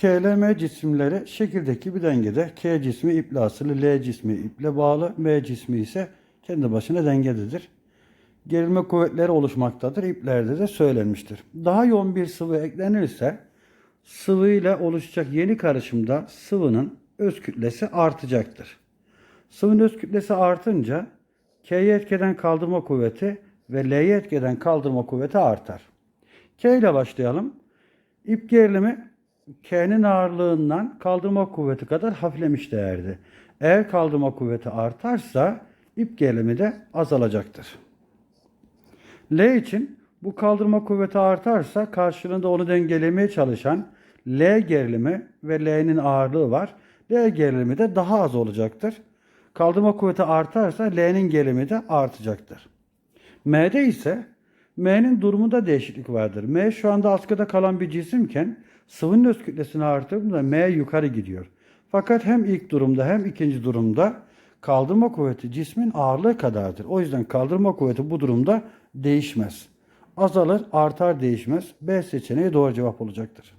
KLM cisimleri şekildeki bir dengede. K cismi iple asılı, L cismi iple bağlı, M cismi ise kendi başına dengededir. Gerilme kuvvetleri oluşmaktadır. İplerde de söylenmiştir. Daha yoğun bir sıvı eklenirse sıvı ile oluşacak yeni karışımda sıvının öz kütlesi artacaktır. Sıvının öz kütlesi artınca K'ye etkeden kaldırma kuvveti ve L'ye etkeden kaldırma kuvveti artar. K ile başlayalım. İp gerilimi K'nin ağırlığından kaldırma kuvveti kadar hafiflemiş değerdi. Eğer kaldırma kuvveti artarsa ip gerilimi de azalacaktır. L için bu kaldırma kuvveti artarsa karşılığında onu dengelemeye çalışan L gerilimi ve L'nin ağırlığı var. L gerilimi de daha az olacaktır. Kaldırma kuvveti artarsa L'nin gerilimi de artacaktır. M'de ise M'nin durumunda değişiklik vardır. M şu anda askıda kalan bir cisimken sıvının öz kütlesini artırdığında M yukarı gidiyor. Fakat hem ilk durumda hem ikinci durumda kaldırma kuvveti cismin ağırlığı kadardır. O yüzden kaldırma kuvveti bu durumda değişmez. Azalır, artar değişmez. B seçeneği doğru cevap olacaktır.